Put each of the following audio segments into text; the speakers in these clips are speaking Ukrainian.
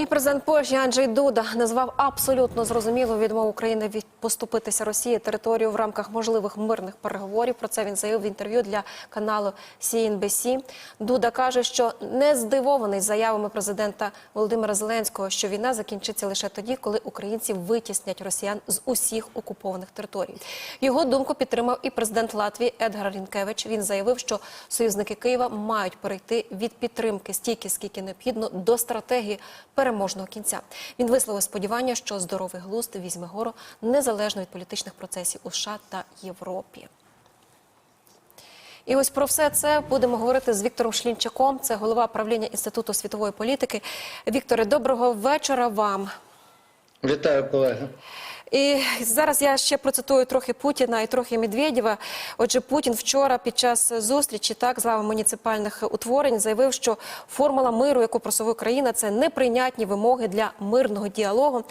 І президент Польщі Анджей Дуда назвав абсолютно зрозумілу відмову України від поступитися Росії територію в рамках можливих мирних переговорів. Про це він заявив в інтерв'ю для каналу CNBC. Дуда каже, що не здивований заявами президента Володимира Зеленського, що війна закінчиться лише тоді, коли українці витіснять росіян з усіх окупованих територій. Його думку підтримав і президент Латвії Едгар Рінкевич. Він заявив, що союзники Києва мають перейти від підтримки стільки, скільки необхідно, до стратегії переможного кінця. Він висловив сподівання, що здоровий глузд візьме гору незалежно від політичних процесів у США та Європі. І ось про все це будемо говорити з Віктором Шлінчаком. Це голова правління інституту світової політики. Вікторе, доброго вечора вам. Вітаю, колеги. І зараз я ще процитую трохи Путіна і трохи Медведєва. Отже, Путін вчора під час зустрічі так з главами муніципальних утворень заявив, що формула миру, яку просуває країна, це неприйнятні вимоги для мирного діалогу.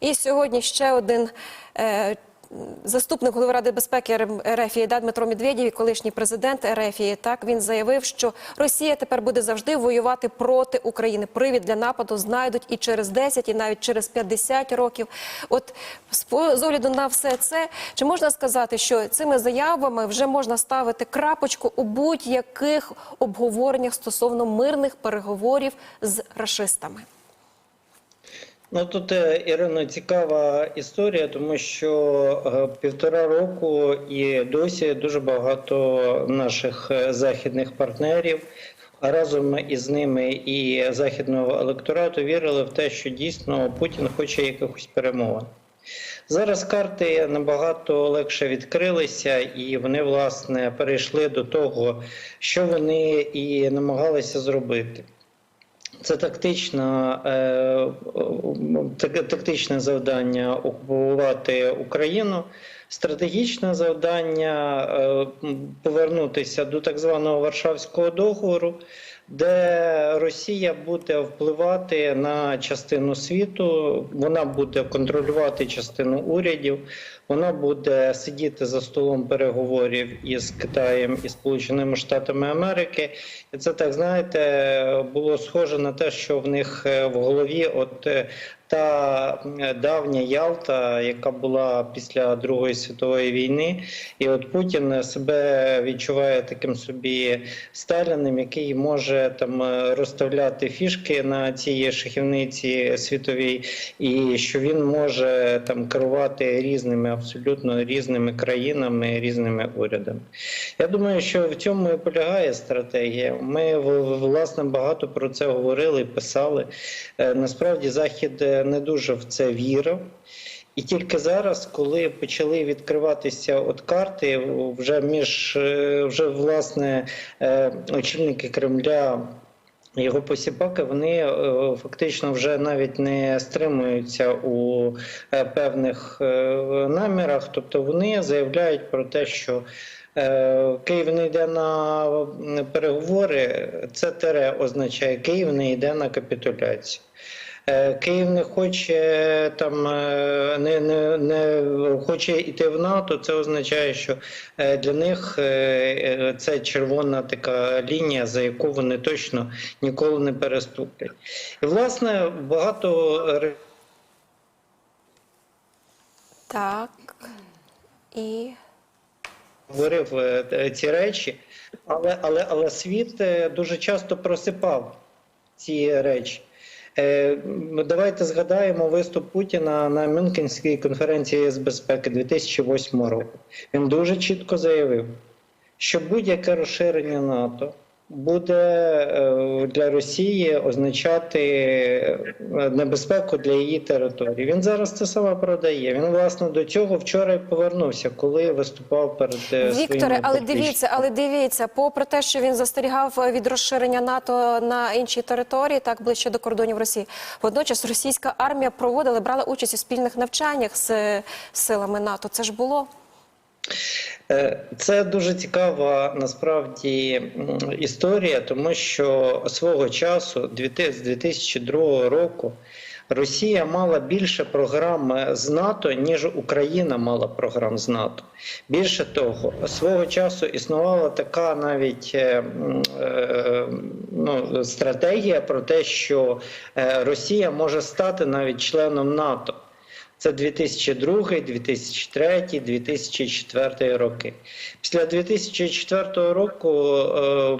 І сьогодні ще один. Е, Заступник голови ради безпеки РФ да, Дмитро Медведєв, колишній президент РФ, так він заявив, що Росія тепер буде завжди воювати проти України. Привід для нападу знайдуть і через 10, і навіть через 50 років. От з огляду на все це, чи можна сказати, що цими заявами вже можна ставити крапочку у будь-яких обговореннях стосовно мирних переговорів з рашистами? Ну тут е, Ірино цікава історія, тому що е, півтора року і досі дуже багато наших е, західних партнерів. А разом із ними і західного електорату вірили в те, що дійсно Путін хоче якихось перемовин. Зараз карти набагато легше відкрилися, і вони власне перейшли до того, що вони і намагалися зробити. Це тактична, е, тактичне завдання окупувати Україну, стратегічне завдання е, повернутися до так званого Варшавського договору, де Росія буде впливати на частину світу, вона буде контролювати частину урядів, вона буде сидіти за столом переговорів із Китаєм і Сполученими Штатами Америки. І це так знаєте, було схоже на те, що в них е, в голові, от е, та е, давня Ялта, яка була після Другої світової війни, і от Путін себе відчуває таким собі Сталіним, який може там е, розставляти фішки на цій шахівниці світовій, і що він може там керувати різними абсолютно різними країнами, різними урядами. Я думаю, що в цьому і полягає стратегія. Ми власне багато про це говорили, писали. Е, Насправді Захід не дуже в це вірив. І тільки зараз, коли почали відкриватися от карти, вже між е, вже власне е, очільники Кремля. Його посіпаки вони е, фактично вже навіть не стримуються у певних намірах, тобто вони заявляють про те, що Київ не йде на переговори. Це тере означає Київ не йде на капітуляцію. Е, Київ не хоче там е, не, не, не хоче йти в НАТО. Це означає, що е, для них це червона така лінія, за яку вони точно ніколи не переступлять. І власне багато Так і говорив ці речі, але, але, але світ дуже часто просипав ці речі. Е, Давайте згадаємо виступ Путіна на Мюнхенській конференції з безпеки 2008 року. Він дуже чітко заявив, що будь-яке розширення НАТО буде е, для Росії означати е, небезпеку для її території. Він зараз це саме продає. Він власне до цього вчора повернувся, коли виступав перед е, Вікторе, але дивіться, але дивіться, попри те, що він застерігав від розширення НАТО на інші території, так ближче до кордонів Росії. Водночас російська армія проводила, брала участь у спільних навчаннях з силами НАТО. Це ж було. Е, Це дуже цікава насправді історія, тому що свого часу, з 2002 року, Росія мала більше програм з НАТО, ніж Україна мала програм з НАТО. Більше того, свого часу існувала така навіть е, е, ну, стратегія про те, що е, Росія може стати навіть членом НАТО. Це 2002, 2003, 2004 роки. Після 2004 року е,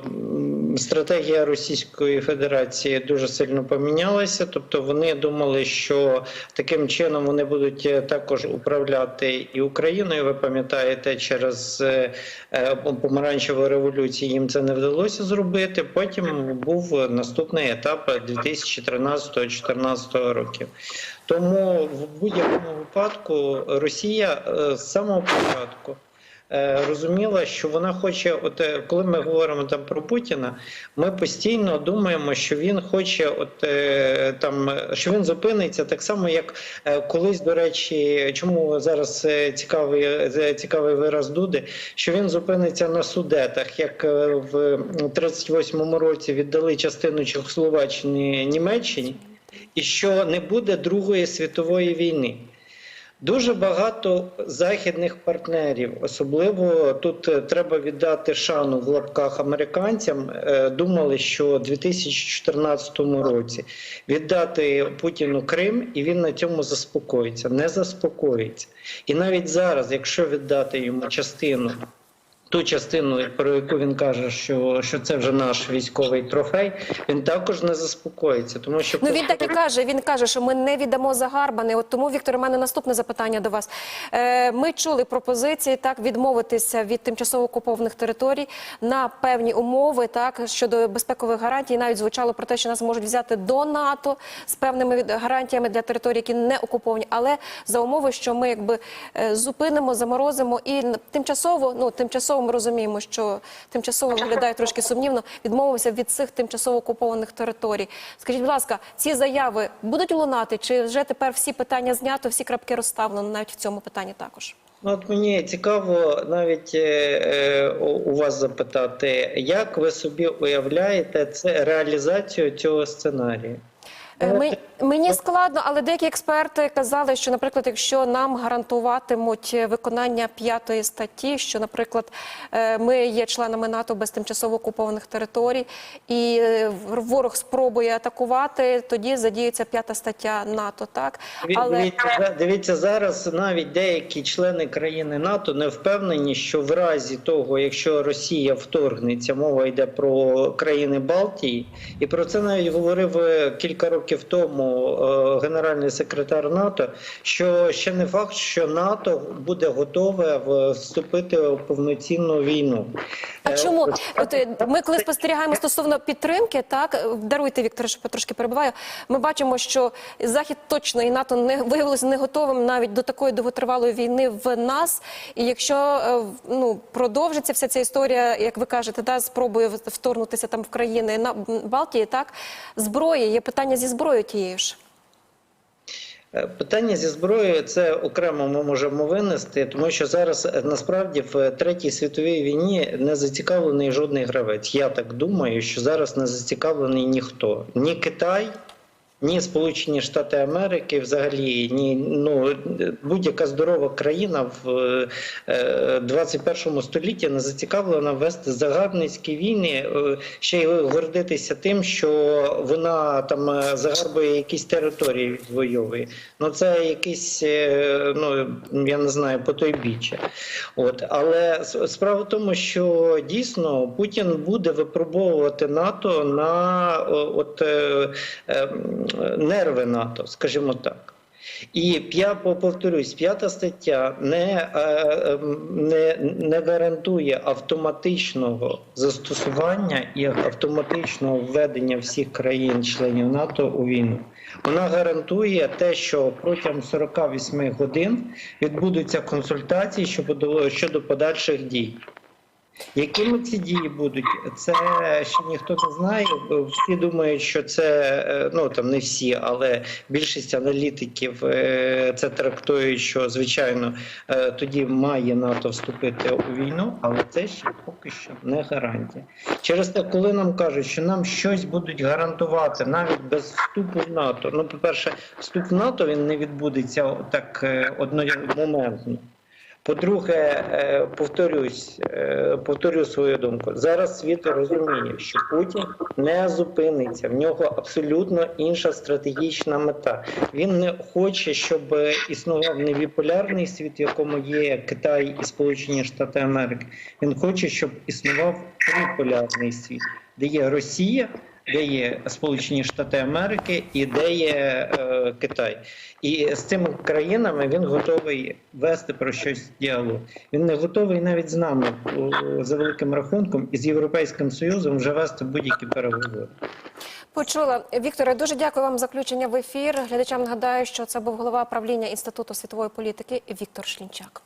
стратегія Російської Федерації дуже сильно помінялася. Тобто вони думали, що таким чином вони будуть е, також управляти і Україною. Ви пам'ятаєте, через е, помаранчеву революцію їм це не вдалося зробити. Потім був наступний етап 2013-2014 років. Тому в будь-якому випадку Росія е, з самого початку е, розуміла, що вона хоче, от е, коли ми говоримо там про Путіна, ми постійно думаємо, що він хоче, от там що він зупиниться так само, як колись, до речі, чому зараз цікавий цікавий вираз Дуди, що він зупиниться на судетах, як в 38-му році віддали частину Чехословаччини Німеччині і що не буде Другої світової війни. Дуже багато західних партнерів, особливо тут е, треба віддати шану в лапках американцям. е, Думали, що у 2014 році віддати Путіну Крим, і він на цьому заспокоїться. Не заспокоїться. І навіть зараз, якщо віддати йому частину ту частину, про яку він каже, що, що це вже наш військовий трофей, він також не заспокоїться, тому що Ну він так і каже. Він каже, що ми не віддамо загарбане. От тому, Віктор, у мене наступне запитання до вас. Е, ми чули пропозиції так відмовитися від тимчасово окупованих територій на певні умови, так щодо безпекових гарантій. Навіть звучало про те, що нас можуть взяти до НАТО з певними гарантіями для територій, які не окуповані, але за умови, що ми якби е, зупинимо, заморозимо і тимчасово, ну тимчасово ми розуміємо, що тимчасово виглядає трошки сумнівно. Відмовимося від цих тимчасово окупованих територій. Скажіть, будь ласка, ці заяви будуть лунати? Чи вже тепер всі питання знято, всі крапки розставлено навіть в цьому питанні також? Ну, от мені цікаво навіть е, е, у вас запитати, як ви собі уявляєте це реалізацію цього сценарію? Е, Ми, мені складно, але деякі експерти казали, що, наприклад, якщо нам гарантуватимуть виконання п'ятої статті, що, наприклад, е, ми є членами НАТО без тимчасово окупованих територій, і е, ворог спробує атакувати, тоді задіється п'ята стаття НАТО. Так але Дивіться, дивіться, зараз навіть деякі члени країни НАТО не впевнені, що в разі того, якщо Росія вторгнеться, мова йде про країни Балтії, і про це навіть говорив кілька років тому е, генеральний секретар НАТО. Що ще не факт, що НАТО буде готове вступити в повноцінну війну. А Е, чому от е, ми, коли спостерігаємо стосовно підтримки, так даруйте Вікторе, що я трошки перебуваю. Ми бачимо, що захід точно і НАТО не виявилося не готовим навіть до такої довготривалої війни в нас. І якщо ну продовжиться вся ця історія, як ви кажете, да, спробує вторгнутися там в країни на Балтії, так зброї є питання зі зброєю тією ж. Е, Питання зі зброєю це окремо ми можемо винести, тому що зараз е, насправді в третій світовій війні не зацікавлений жодний гравець. Я так думаю, що зараз не зацікавлений ніхто, ні Китай. Ні Сполучені Штати Америки, взагалі, ні ну будь-яка здорова країна в е, 21 столітті не зацікавлена вести загарбницькі війни, е, ще й гордитися тим, що вона там е, загарбує якісь території, відвоює. Ну це якийсь, е, ну я не знаю, потойбіччя. От але справа в тому, що дійсно Путін буде випробовувати НАТО на от е, е, нерви НАТО, скажімо так. І я повторюсь, п'ята стаття не, е, е, не, не гарантує автоматичного застосування і автоматичного введення всіх країн-членів НАТО у війну. Вона гарантує те, що протягом 48 годин відбудуться консультації щодо подальших дій. Якими ці дії будуть, це ще ніхто не знає. Всі думають, що це е, ну там не всі, але більшість аналітиків е, це трактують, що звичайно е, тоді має НАТО вступити у війну, але це ще поки що не гарантія. Через те, коли нам кажуть, що нам щось будуть гарантувати навіть без вступу в НАТО. Ну, по-перше, вступ в НАТО він не відбудеться так одномоментно. По-друге, е, повторюсь, е, повторю свою думку. Зараз світ розуміє, що Путін не зупиниться. В нього абсолютно інша стратегічна мета. Він не хоче, щоб існував невіполярний світ, в якому є Китай і Сполучені Штати Америки. Він хоче, щоб існував триполярний світ, де є Росія. Де є Сполучені Штати Америки і де є е, Китай, і з цими країнами він готовий вести про щось діалог. Він не готовий навіть з нами за великим рахунком і з європейським союзом вже вести будь-які переговори. Почула Вікторе. Дуже дякую вам за включення в ефір. Глядачам нагадаю, що це був голова правління інституту світової політики Віктор Шлінчак.